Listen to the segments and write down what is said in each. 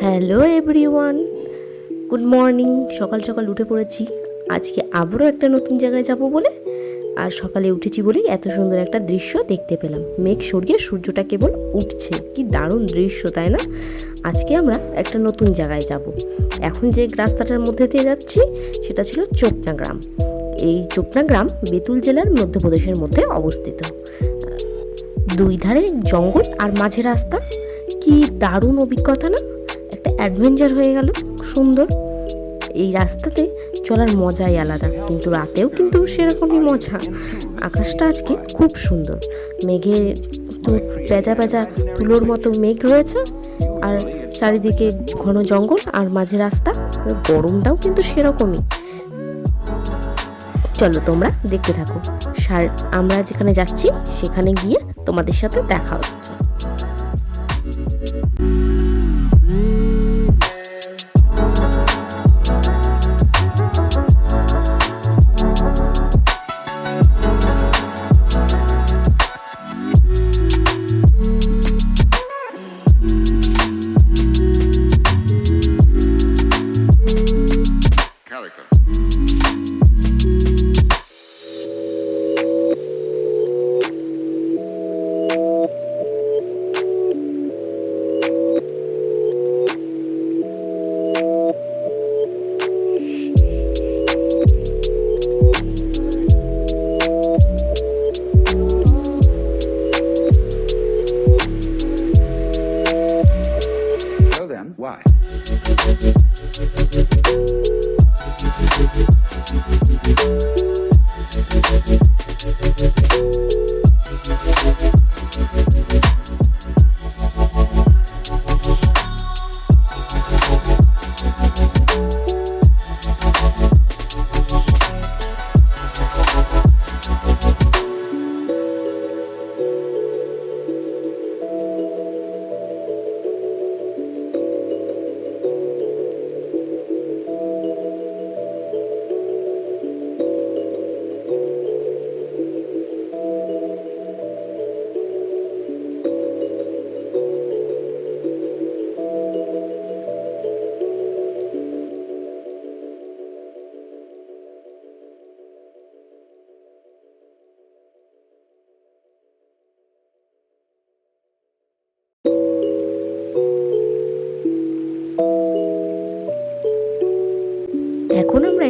Hello everyone, good morning. সকাল সকাল উঠে পড়েছি। আজকে আবারও একটা নতুন জায়গায় যাব বলে। আর সকালে উঠেছি বলেই এত সুন্দর একটা দৃশ্য দেখতে পেলাম। মেঘ সরিয়ে সূর্যটা কেবল উঠছে। কি দারুণ দৃশ্য, তাই না? আজকে আমরা একটা নতুন জায়গায় যাব। এখন যে রাস্তাটার মধ্যে দিয়ে যাচ্ছি, সেটা ছিল চোপনা গ্রাম। এই চোপনা গ্রাম বেতুল জেলার মধ্যপ্রদেশের মধ্যে অবস্থিত। দুই ধারে জঙ্গল আর মাঝে রাস্তা। কি দারুণ অভিজ্ঞতা না? একটা অ্যাডভেঞ্চার হয়ে গেল। সুন্দর। এই রাস্তাতে চলার মজাই আলাদা। কিন্তু রাতেও কিন্তু সেরকমই মজা। আকাশটা আজকে খুব সুন্দর। মেঘে পেঁজা পেঁজা তুলোর মতো মেঘ রয়েছে। আর চারিদিকে ঘন জঙ্গল আর মাঝে রাস্তা। গরমটাও কিন্তু সেরকমই। চলো তোমরা দেখতে থাকো। সার আমরা যেখানে যাচ্ছি, সেখানে গিয়ে তোমাদের সাথে দেখা হচ্ছে। Why?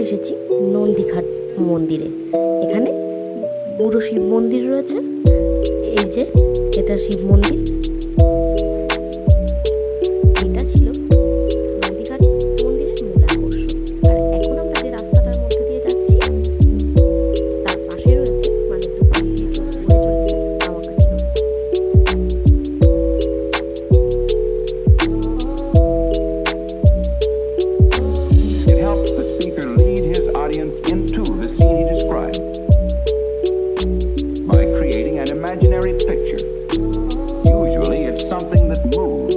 এসেছি নন্দীঘাট মন্দিরে। এখানে বুড়ো শিব মন্দির রয়েছে। এই যে এটা শিব মন্দির। His into the scene he describes by creating an imaginary picture. Usually, it's something that moves.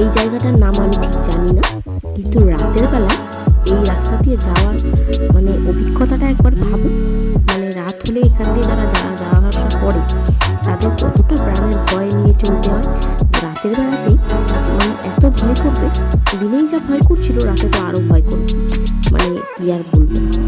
এই জায়গাটার নাম আমি ঠিক জানি না কিন্তু রাতের বেলা এই রাস্তা দিয়ে যাওয়ার মানে অভিজ্ঞতাটা একবার ভাবো মানে রাত হলে এখান দিয়ে যারা যারা যাওয়া আসা করে তাদের কতটা প্রাণের ভয় নিয়ে চলতে হয় রাতের বেলাতেই মানে এত ভয় করবে, দিনেই যা ভয় করছিল, রাতে তো আরও ভয় করবে। মানে কি আর বলব?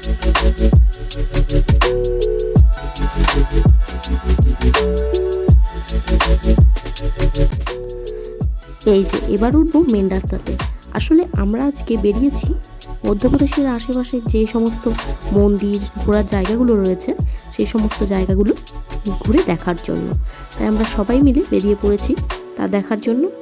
এই যে, এবার উঠবো মেন রাস্তাতে। আসলে আমরা আজকে বেরিয়েছি মধ্যপ্রদেশের আশেপাশে যে সমস্ত মন্দির, ঘোরার জায়গাগুলো রয়েছে, সেই সমস্ত জায়গাগুলো ঘুরে দেখার জন্য। তাই আমরা সবাই মিলে বেরিয়ে পড়েছি তা দেখার জন্য।